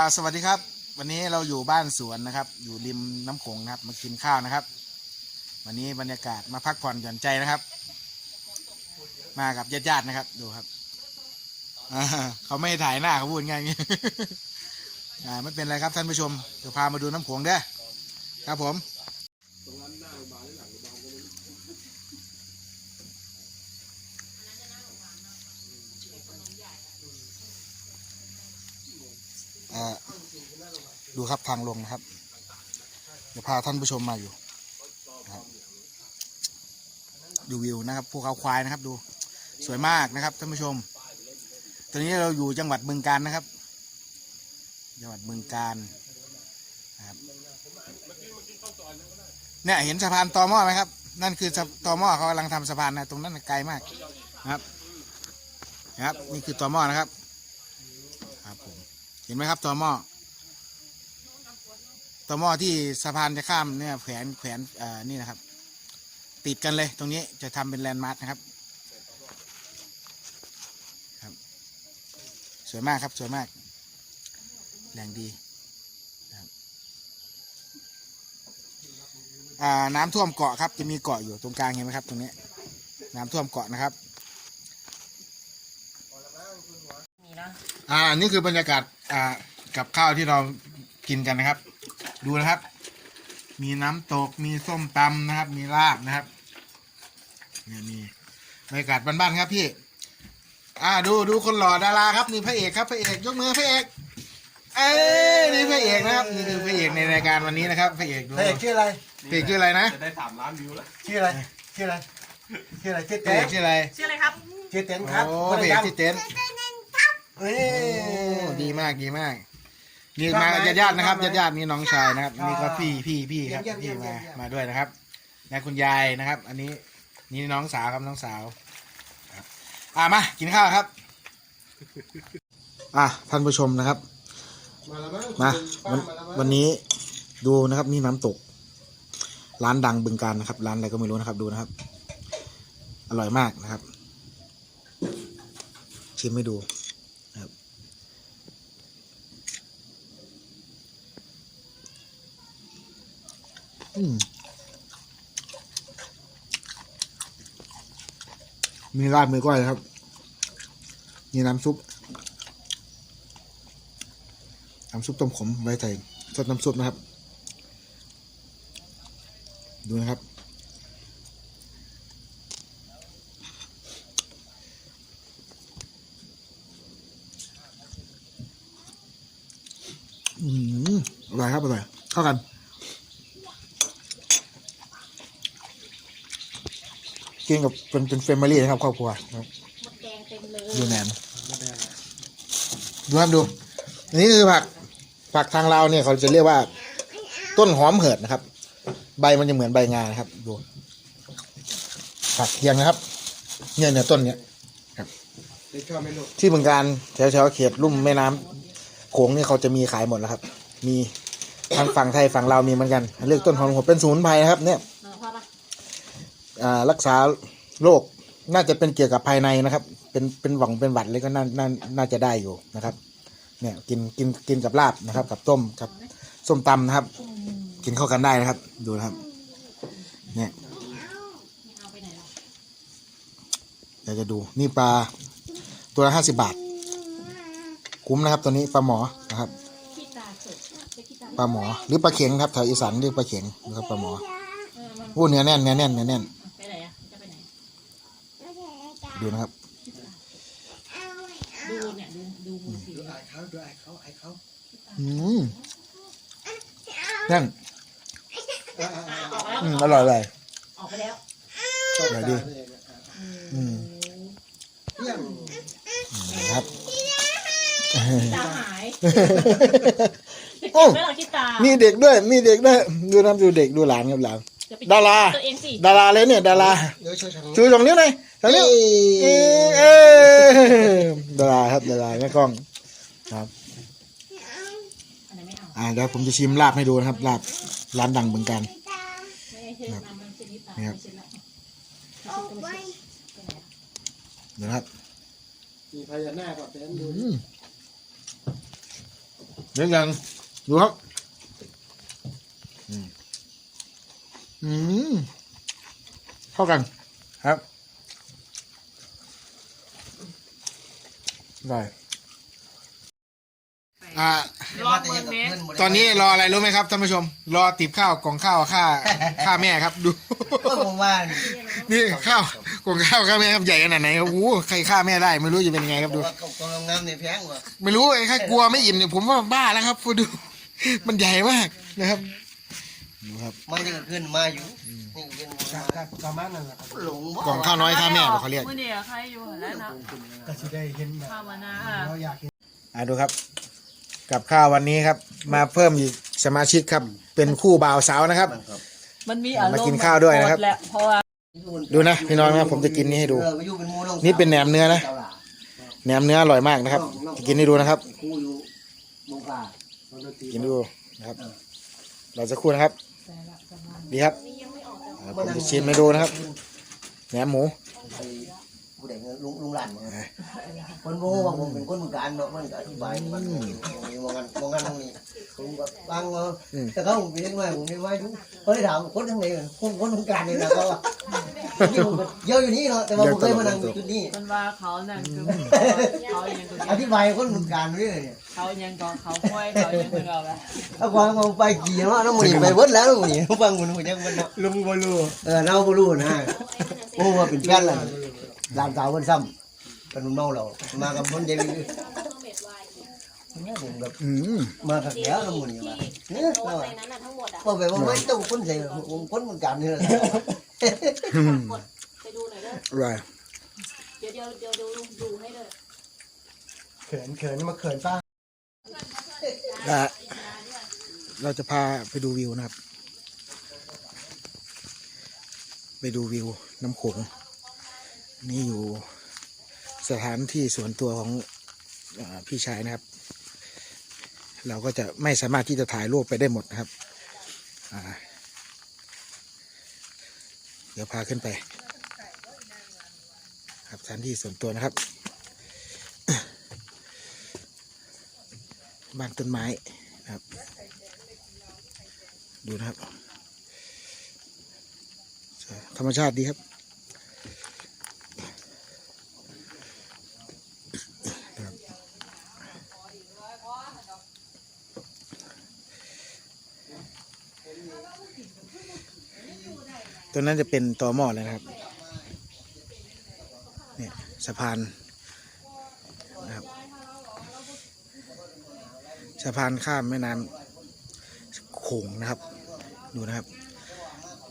าสวัสดีครับ วันนี้เราอยู่บ้านสวนนะครับ อยู่ริมน้ำโขงนะครับมากินข้าวนะครับ วันนี้บรรยากาศมาพักผ่อนหย่อนใจนะครับ มากับญาติๆนะครับ ดูครับอ่าเขาไม่ถ่ายหน้าเขาพูดง่ายๆอ่าไม่เป็นไรครับท่านผู้ชมเดี๋ยวพามาดูน้ำโขงเด้อครับผม ครับทางลงนะครับ เดี๋ยวพาท่านผู้ชมมาอยู่ดูวิวนะครับภูเขาควายนะครับ ดูสวยมากนะครับท่านผู้ชม ตอนนี้เราอยู่จังหวัดบึงกาฬนะครับ จังหวัดบึงกาฬนะครับเนี่ยเห็นสะพานตอหม้อไหมครับ นั่นคือตอหม้อเขากำลังทำสะพานนะตรงนั้นไกลมากนะครับนะครับ นี่คือตอหม้อนะครับ ครับผมเห็นไหมครับตอหม้อ ตอหม้อที่สะพานจะข้ามเนี่ยแขวนแขวนเอ่อนี่นะครับ ติดกันเลยตรงนี้จะทำเป็นแลนด์มาร์คนะครับครับ สวยมากครับสวยมากแรงดีนะครับอ่าน้ำท่วมเกาะครับจะมีเกาะอยู่ตรงกลางเห็นไหมครับ ตรงนี้น้ำท่วมเกาะนะครับมีนะอ่าอันนี้คือบรรยากาศอ่ากับข้าวที่เรากินกันนะครับ ดูนะครับ มีน้ำตก มีส้มตำนะครับ มีลาบนะครับ เนี่ยมีบรรยากาศบ้านๆครับพี่ อ่าดูดูคนหล่อดาราครับนี่พระเอกครับพระเอกยกมือพระเอก เอ้ยนี่พระเอกนะครับนี่คือพระเอกในรายการวันนี้นะครับพระเอกดูพระเอกชื่ออะไรพระเอกชื่ออะไรนะ จะได้สามล้านวิวแล้วชื่ออะไรชื่ออะไรชื่ออะไรชื่อพระเต้เอนกชื่ออะไรชื่ออะไรครับชื่อเต้นครับโอ้พระเอกชื่อเต้นเฮ้ยโอ้ดีมากดีมาก นี่ชอบมาไหมญาติญาติๆนะครับชอบไหมญาติญาติๆนี่น้องชายนะครับชอบนี่ก็พี่พี่พี่ครับเยี่ยมเยี่พี่ยมมาเยี่ยมมาด้วยนะครับและคุณยายนะครับ อันนี้นี่น้องสาวครับน้องสาวครับอ่ามากินข้าวครับ อะท่านผู้ชมนะครับ มาแล้วมั้งมาป้วันมาแล้วมั้งวันนี้ดูนะครับนี่น้ำตก ร้านดังบึงการนะครับ ร้านอะไรก็ไม่รู้นะครับดูนะครับ อร่อยมากนะครับ ชิมให้ดูนะครับ อื มีราดมือก้อยครับ มีน้ำซุป น้ำซุปต้มขมไว้ใส่สดน้ำซุปนะครับ ดูนะครับ อืมอร่อยครับอร่อยเข้ากัน กินกับเป็นเป็นเฟมิลี่นะครับครอบครัวนะครับหมดแดงเต็มเลยดูแหนมดูครับดูอันนี้คือผักผักทางเราวเนี่ยเขาจะเรียกว่า ต้นหอมเหิดนะครับ ใบมันจะเหมือนใบงานะครับดูผักเคียงนะครับ เนี่ยเนี่ยต้นเนี้ยเด็กชอบไหมลูกที่เมืองการแถวแถวๆเขตลุ่มแม่น้ำโขงนี่เขาจะมีขายหมดแล้วครับ มีทางฝั่งไทยฝั่งลาวมีเหมือนกันเรียกต้นหอมเหิดเป็นสมุนไพรนะครับ เนี่ย เออพ่อปะ อ่า รักษาโรคน่าจะเป็นเกี่ยวกับภายในนะครับ เป็นเป็นหวังเป็นหวัดเลยก็น่าน่าน่าจะได้อยู่นะครับ เนี่ยกินกินกินกับลาบนะครับ กับต้มกับส้มตำนะครับ กินเข้ากันได้นะครับ ดูนะครับ เนี่ยเอาไปไหนหรอกเดี๋ยวจะดูนี่ปลาตัวละห้าสิบบาท คุ้มนะครับตัวนี้ปลาหมอนะครับปลาหมอหรือปลาเข็งครับแถวอีสานเรียกปลาเข็งนะครับปลาหมอพูดเนื้อแน่นเนื้อแน่นเนื้อแน่น ไปไหนอะจะไปไหน ดูนะครับดูเนี่ยดูดูมือถือดูไอ้เขาดูไอ้เขาไอ้เขาอืมแน่นเออเออเออออกแล้วอืมอร่อยเลยออกไปแล้วชอบไหนดิตาเลยนะอืมเยี่ยมนะครับตาหายโอ้ไม่หรอกขี้ตามีเด็กด้วย มีเด็กด้วย ดูน้ำดูเด็กดูหลานครับหลาน เดี๋ยวไปดารา ตัวเองสิดาราเลยเนี่ย ดาราเดี๋ยวช่วยฉันชูสองนิ้วหน่อยสองนิ้วเอ้เอยอดาราครับดาราแม่กล้องครับ อันไหนไม่เอาอ่าเดี๋ยวผมจะชิมลาบให้ดูนะครับลาบร้านดังเหมือนกัน ไม่ให้เชื่อน้ำมันเช็ดขี้ตานี่ครับไม่เช็ดละเอาไปไหนอะเดี๋ยวนะครับมีพญานาคกับเต้นดูอืมยังยังดูครับ อืม อืมเข้ากันครับได้อ่า รอบเมืองเนี้ยตอนนี้รออะไรรู้ไหมครับท่านผู้ชม รอติบข้าวกล่องข้าวค่าค่าแม่ครับ ดูผมว่านี่ข้าวกล่องข้าวค่าแม่ครับใหญ่ขนาดไหนครับโอ้โหใครฆ่าแม่ได้ไม่รู้จะเป็นยังไงครับดูกองงามเนี่ยแพงว่ะไม่รู้ไอ้แค่กลัวไม่อิ่มเนี่ยผมว่าบ้าแล้วครับดู มันใหญ่มากนะครับ ดูครับมาจะขึ้นมาอยู่นี่เป็นประมาณนั้นแหละหลงกล่องข้าวน้อยข้าแม่บอกเขาเรียก มื่อเนี่ยใครอยู่แล้วนะก็สิได้เห็นแบบภาวนาเราอยากเห็นอ่าดูครับ กับข้าววันนี้ครับ มาเพิ่มอีกสมาชิกครับ เป็นคู่บ่าวสาวนะครับ มันมีอารมณ์มากินข้าวด้วยนะครับ แหละเพราะว่าดูนะพี่น้องนะครับผมจะกินนี่ให้ดู เออไปอยู่เป็นหมู่องนี่เป็นแหนมเนื้อนะแหนมเนื้ออร่อยมากนะครับจะกินให้ดูนะครับ คู่อยู่วงกากินดูนะครับ เราจะครู่นะครับ ดีครับอ่าผมจะชิมให้ดูนะครับแหนมหมู ผู้ใดเงินลุงลุงหลานเนี่ยคนโง่ว่าผมเป็นคนเมืองการเนาะมันก็อธิบายมันมองกันมองกันตรงนี้ผมก็ฟังเนาะแต่เขาผมเห็นว่าผมเห็นว่าทุกเขาได้ถามคนทั้งไหนคนคนเมืองการเนี่ยนะเขาว่าเยอะอยู่นี่เนาะแต่ว่าผมเคยมานั่งอยู่จุดนี้มันว่าเขานั่นคือเขายังก็อธิบายคนเมืองการเรื่อยเนี่ยเขายังก็เขาค่อยเขายังก็แบบถ้าความมาไปกี่เนาะน้ำมันไปเบิดแล้วน้ำมันฟังมันมันยังมันเนาะลุงบอลูเออเราบ่รู้นะโอ้ว่าเป็นแฟนล่ะ หลานสาวเพิ่นซ้ำเป็นเมาเรามากับคนเดียวเนี่ยผมแบบอืมมากับแล้วน้ำมันนี่ว่าเนี่ยเราในนั้นน่ะทั้งหมดอะก็แบบว่าไม่ต้องคนใส่คนมันกันนี่แหละอืมไปดูหน่อยเด้ออร่อยเดี๋ยวเดี๋ยวเดี๋ยวดูดูให้เด้อเขินเขินมาเขินป้าอะเราจะพาไปดูวิวนะครับ ไปดูวิวน้ำโขง นี่อยู่สถานที่ส่วนตัวของอพี่ชายนะครับ เราก็จะไม่สามารถที่จะถ่ายรูปไปได้หมดนะครับ เดี๋ยวพาขึ้นไป ครับสถานที่ส่วนตัวนะครับ บ้านต้นไม้นะครับ ดูนะครับ ธรรมชาติดีครับ ตัวนั้นจะเป็นตอหม้อเลยนะครับเนี่ยสะพานนะครับสะพานข้ามแม่น้ำโขงนะครับ ดูนะครับ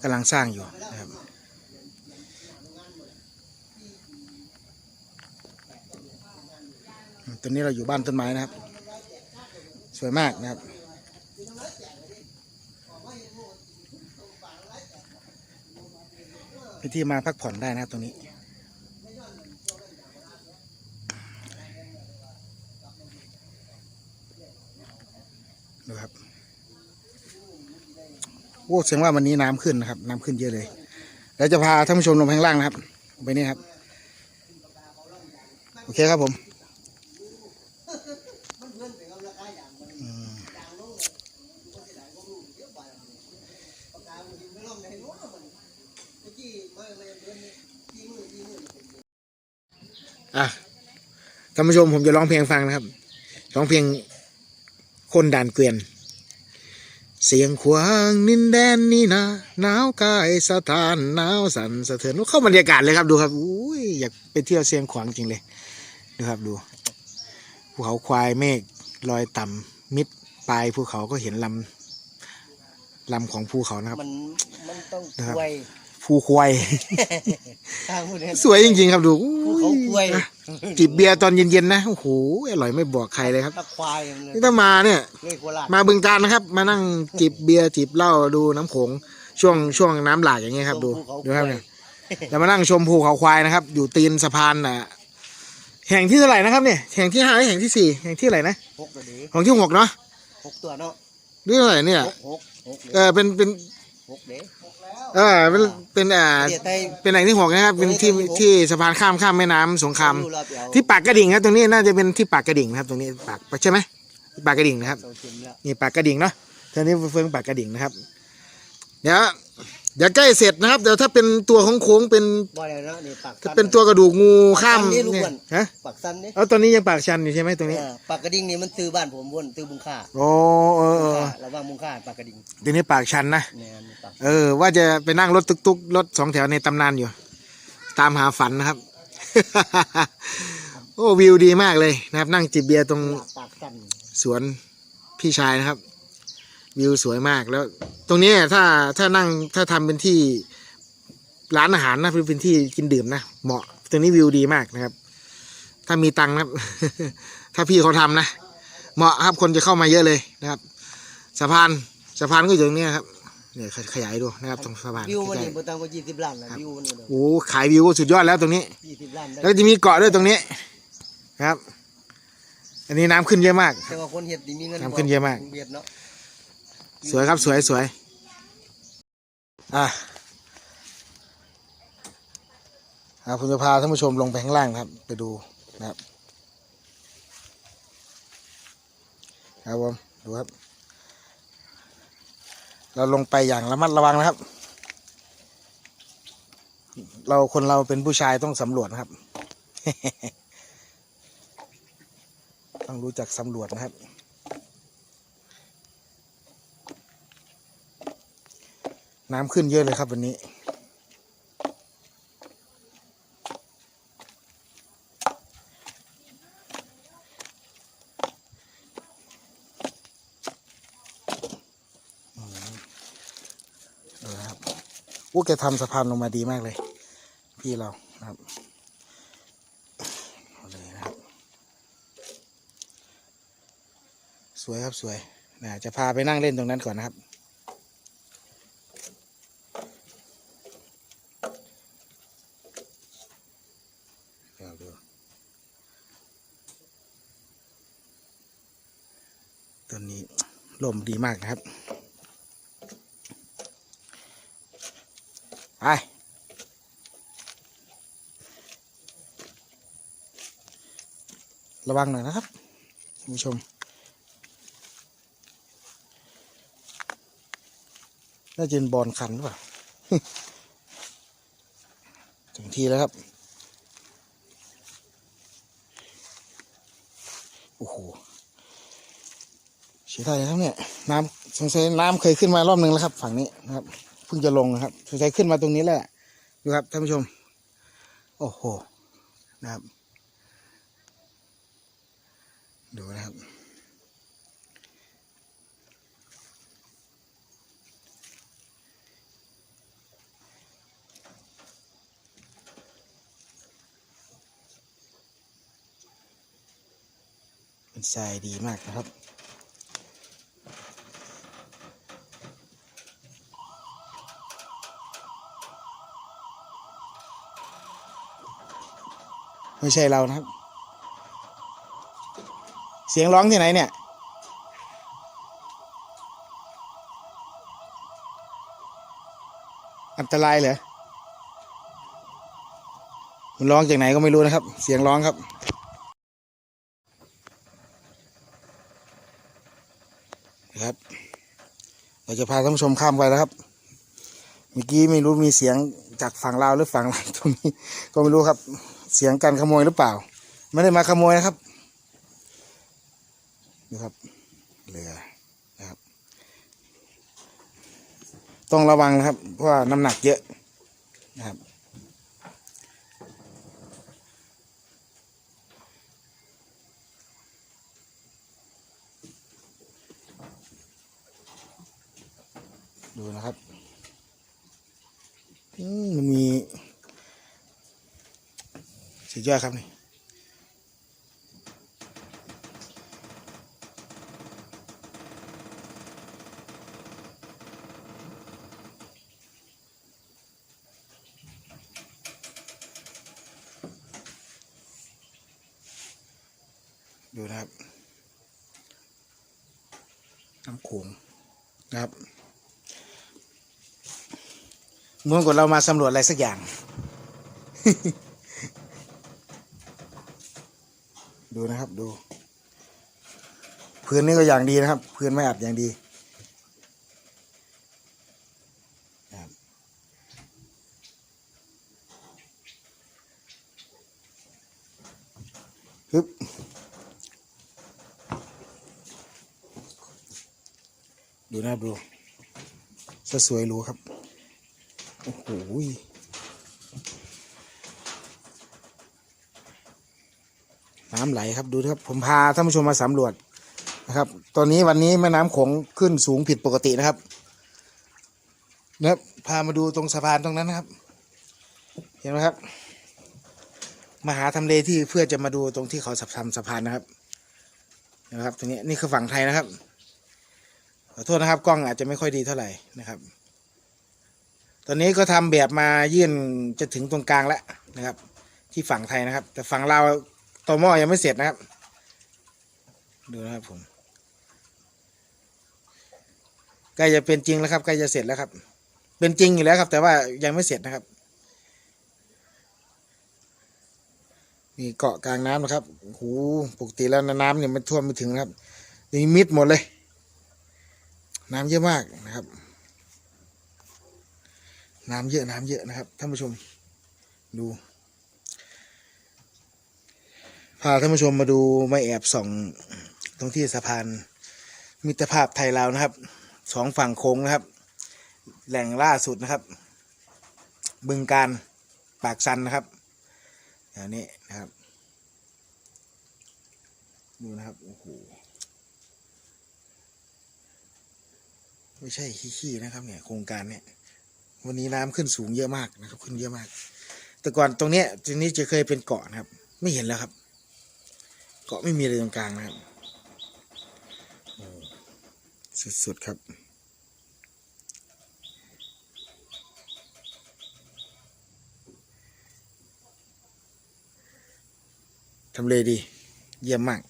กำลังสร้างอยู่นะครับตอนนี้เราอยู่บ้านต้นไม้นะครับ สวยมากนะครับ็นที่มาพักผ่อนได้นะครับตรงนี้ ดูครับโอ้แสดงว่าวันนี้น้ำขึ้นนะครับ น้ำขึ้นเยอะเลย แล้วจะพาท่านผู้ชมลงข้างล่างนะครับ ไปนี่ครับ โอเคครับผม อืมอะท่านผู้ชมผมจะร้องเพลงฟังนะครับ ร้องเพลงคนด่านเกวียน เสียงขวางนินแดนนี่นะหนาวกายสถานหนาวสันสะเทือนเข้าบรรยากาศเลยครับดูครับอุ้ยอยากไปเที่ยวเสียงขวางจริงเลยดูครับดูภูเขาควายเมฆลอยต่ำมิดปลายภูเขาก็เห็นลำลำของภูเขานะครับมันมันต้องนะครับควย ภูควายทางผู้ใดสวยจริงๆครับดูภูเขาควยอะจิบเบียร์ตอนเย็นๆนะโอ้โหอร่อยไม่บอกใครเลยครับถ้าควายมันเลยนี่ถ้ามาเนี่ย เลยโคราชมาบึงการนะครับ มานั่งจิบเบียร์จิบเหล้าดูน้ำโขงช่วงช่วงน้ำหลากอย่างเงี้ยครับ ดูดูครับเนี่ยแล้วมานั่งชมภูเขาควายนะครับ อยู่ตีนสะพานอะแห่งที่เท่าไหร่นะครับเนี่ยแห่งที่ห้าหรือแห่งที่สี่แห่งที่เท่าไหร่นะหกตัวดีของที่หกเนาะหกตัวเนาะหรือเท่าไหร่เนี่ยหกหกหกเออเป็นเป็นหกเด้ เออเป็นเป็นอ่าเดี๋ยวไทยเป็นแห่งที่หกนะครับ เป็นที่ที่สะพานข้ามข้ามแม่น้ำสงครามดูรอบเดียวที่ปากกระดิ่งครับตรงนี้น่าจะเป็นที่ปากกระดิ่งนะครับ ตรงนี้ปากใช่ไหมปากกระดิ่งนะครับ เสาเข็มแล้ว นี่ปากกระดิ่งเนาะเท่านี้เฟืองปากกระดิ่งนะครับ เดี๋ยว เดี๋ยวใกล้เสร็จนะครับ เดี๋ยวถ้าเป็นตัวของโค้งๆเป็นบ่ได้เนาะนี่ปากถ้าเป็นตัวกระดูกงูข้ามปากสั้นนี่ลูกเนี่ยอ้วนฮะปากสั้นนี่เอาตอนนี้ยังปากชันอยู่ใช่ไหมตรงนี้เออปากกระดิ่งนี่มันตื้อบ้านผมวนตื้อบุงค่าโอ้เออเออระวังบุงค่าปากกระดิ่งตรงนี้ปากชันนะแม่นปากเออ ว่าจะไปนั่งรถตุกๆรถสองแถวในตำนานอยู่ ตามหาฝันนะครับ โอ้วิวดีมากเลยนะครับ นั่งจิบเบียร์ตรงปากสั้นสวนพี่ชายนะครับ วิวสวยมากแล้ว ตรงนี้ถ้าถ้านั่งถ้าทำเป็นที่ร้านอาหารนะเป็นที่กินดื่มนะเหมาะตรงนี้วิวดีมากนะครับ ถ้ามีตังค์นะครับถ้าพี่เขาทำนะเหมาะครับคนจะเข้ามาเยอะเลยนะครับสะพานสะพานก็อยู่ตรงนี้ครับเนี่ยขยายดูนะครับตรงสะพานวิวมันใกล้นี่บ่ต่ำกว่า20ล้านนะวิวมันนี่เด้อๆโอ้ขายวิวก็สุดยอดแล้วตรงนี้20ล้านได้แล้วจะมีเกาะด้วยตรงนี้นะครับ อันนี้น้ำขึ้นเยอะมากแต่ว่าคนเฮ็ดนี่มีเงินน้ำขึ้นเยอะมากเวียดเนาะ สวยครับสวยสวยอะครับผมจะพาท่านผู้ชมลงไปข้างล่างครับ ไปดูนะครับครับผมดูครับ เราลงไปอย่างระมัดระวังนะครับ เราคนเราเป็นผู้ชายต้องสำรวจนะครับ ต้องรู้จักสำรวจนะครับ น้ำขึ้นเยอะเลยครับวันนี้อืมดูนะครับโอ้แกทำสะพานลงมาดีมากเลย พี่เรานะครับเลยนะครับ สวยครับสวยนะจะพาไปนั่งเล่นตรงนั้นก่อนนะครับ เดี๋ยวดู ต้นนี้ลมดีมากนะครับ ไป ระวังหน่อยนะครับคุณผู้ชม น่าจะเป็นบอลคันหรือเปล่า ถึงทีแล้วครับ โอ้โหเสียดายครับเนี่ยน้ำสงสัยน้ำเคยขึ้นมารอบหนึ่งแล้วครับ ฝั่งนี้นะครับเพิ่งจะลงนะครับสงสัยขึ้นมาตรงนี้แล้วแหละดูครับท่านผู้ชม โอ้โหนะครับ ดูนะครับเป็นทรายดีมากนะครับ ไม่ใช่เรานะครับ เสียงร้องที่ไหนเนี่ย อันตรายเหรอมันร้องจากไหนก็ไม่รู้นะครับ เสียงร้องครับครับ เราจะพาท่านผู้ชมข้ามไปแล้วครับ เมื่อกี้ไม่รู้มีเสียงจากฝั่งลาวหรือฝั่งลาวตรงนี้ก็ไม่รู้ครับ เสียงการขโมยหรือเปล่า ไม่ได้มาขโมยนะครับดูครับเรือนะครับ ต้องระวังนะครับ เพราะว่าน้ำหนักเยอะนะครับดูนะครับมันมี สุดยอดครับนี่ดูนะครับน้ำโขงนะครับเมื่อนกับเรามาสำรวจอะไรสักอย่าง ดูนะครับดูพื้นนี่ก็อย่างดีนะครับพื้นไม่อัดอย่างดีฮึบดูนะครับดูสสวยหรูครับ โอ้โห น้ำไหลครับดูครับผมพาท่านผู้ชมมาสำรวจนะครับ ตอนนี้วันนี้แม่น้ำโขงขึ้นสูงผิดปกตินะครับนะพามาดูตรงสะพานตรงนั้นนะครับ เห็นไหมครับ มาหาทำเลที่เพื่อจะมาดูตรงที่เขาสับทำสะพานนะครับนะครับตรงนี้นี่คือฝั่งไทยนะครับขอโทษนะครับกล้องอาจจะไม่ค่อยดีเท่าไหร่นะครับ ตอนนี้ก็ทำแบบมายื่นจะถึงตรงกลางแล้วนะครับ ที่ฝั่งไทยนะครับ แต่ฝั่งลา ต่อหม้อยังไม่เสร็จนะครับ ดูนะครับผมใกล้จะเป็นจริงแล้วครับใกล้จะเสร็จแล้วครับ เป็นจริงอยู่แล้วครับ แต่ว่ายังไม่เสร็จนะครับนี่เกาะกลางน้ำนะครับโอ้โหปกติแล้วน้ำเนี่ยมันท่วมไม่ถึงนะครับนี่มิดหมดเลย น้ำเยอะมากนะครับ น้ำเยอะน้ำเยอะนะครับท่านผู้ชมดู พาท่านผู้ชมมาดูไม่แอบส่องตรงที่สะพานมิตรภาพไทยลาวนะครับสองฝั่งโค้งนะครับ แหล่งล่าสุดนะครับ บึงการปากซันนะครับอย่างนี้นะครับดูนะครับโอ้โหไม่ใช่ขี้ๆนะครับ เนี่ยโครงการเนี่ย วันนี้น้ำขึ้นสูงเยอะมากนะครับ ขึ้นเยอะมาก แต่ก่อนตรงเนี้ยทีนี้จะเคยเป็นเกาะนะครับ ไม่เห็นแล้วครับ เกาะไม่มีอะไรตรงกลางนะครับสุดๆครับทำเลดี เยี่ยมมาก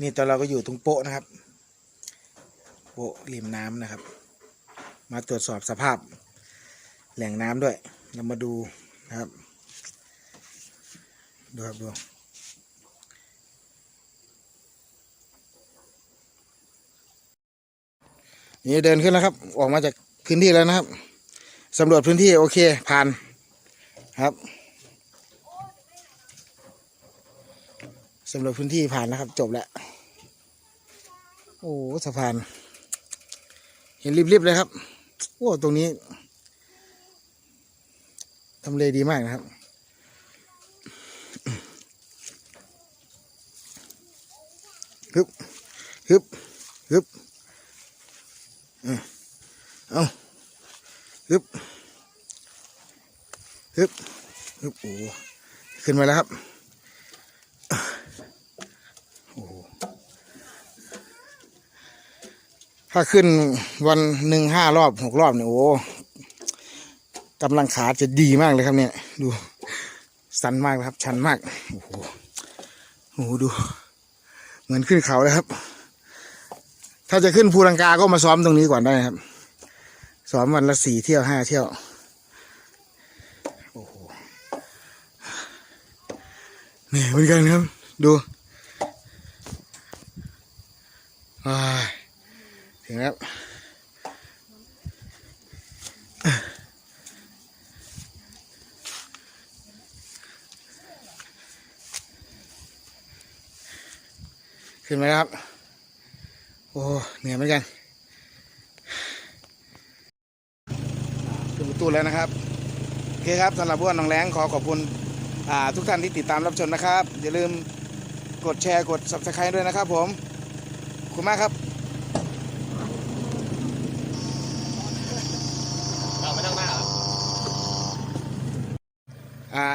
นี่ตอนเราก็อยู่ตรงโป๊ะนะครับ โป๊ะริมน้ำนะครับ มาตรวจสอบสภาพแหล่งน้ำด้วย เรามาดูนะครับ ดูครับดูนี่เดินขึ้นแล้วครับ ออกมาจากพื้นที่แล้วนะครับสำรวจพื้นที่โอเคผ่านครับสำรวจพื้นที่ผ่านนะครับ จบแล้ว โอ้สะพาน เห็นริบๆเลยครับโอ้ตรงนี้ทำเลดีมากนะครับ ฮึบฮึบฮึบเอาฮึบฮึบฮึบโอ้ขึ้นมาแล้วครับโอ้ถ้าขึ้นวันหนึ่งห้ารอบหกรอบเนี่ยโอ้กำลังขาจะดีมากเลยครับเนี่ย ดูสันมากครับ ชันมาก โอ้โหโอ้โหดู มือนขึ้นเขาเลยครับ ถ้าจะขึ้นภูลังกาก็มาซ้อมตรงนี้ก่อนได้ครับ ซ้อมวันละสี่เที่ยวห้าเที่ยว โอ้โห นี่เหมือนกันครับ ดูอ่าถึงแล้ว ขึ้นมาแล้วครับ โอ้เหนื่อยเหมือนกันถึงประตูแล้วนะครับ โอเคครับสำหรับบ้วนหน้องแรงขอขอบคุณอ่าทุกท่านที่ติดตามรับชมนะครับ อย่าลืมกดแชร์กด subscribe ด้วยนะครับผมขอบคุณมากครับเราไม่ต้องหน้าหรออ่า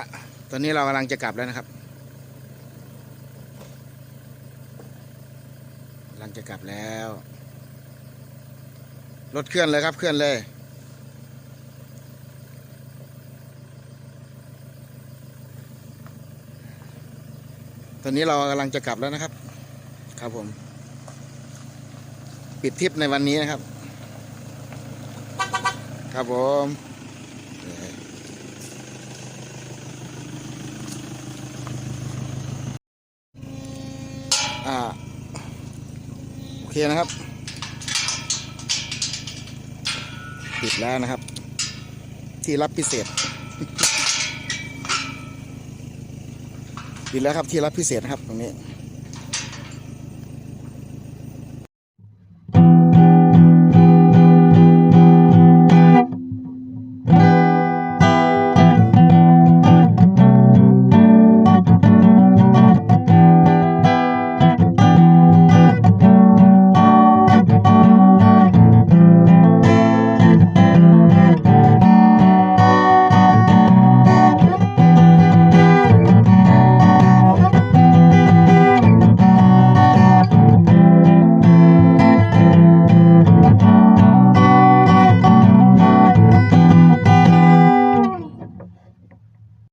ตอนนี้เรากำลังจะกลับแล้วนะครับกำลัง จะกลับแล้ว รถเคลื่อนเลยครับ เคลื่อนเลย ตอนนี้เรากำลังจะกลับแล้วนะครับ ครับผม ปิดทริปในวันนี้นะครับ ครับผม อ่า โอ เคนะครับปิดแล้วนะครับ ที่รับพิเศษปิดแล้วครับที่รับพิเศษนะครับตรงนี้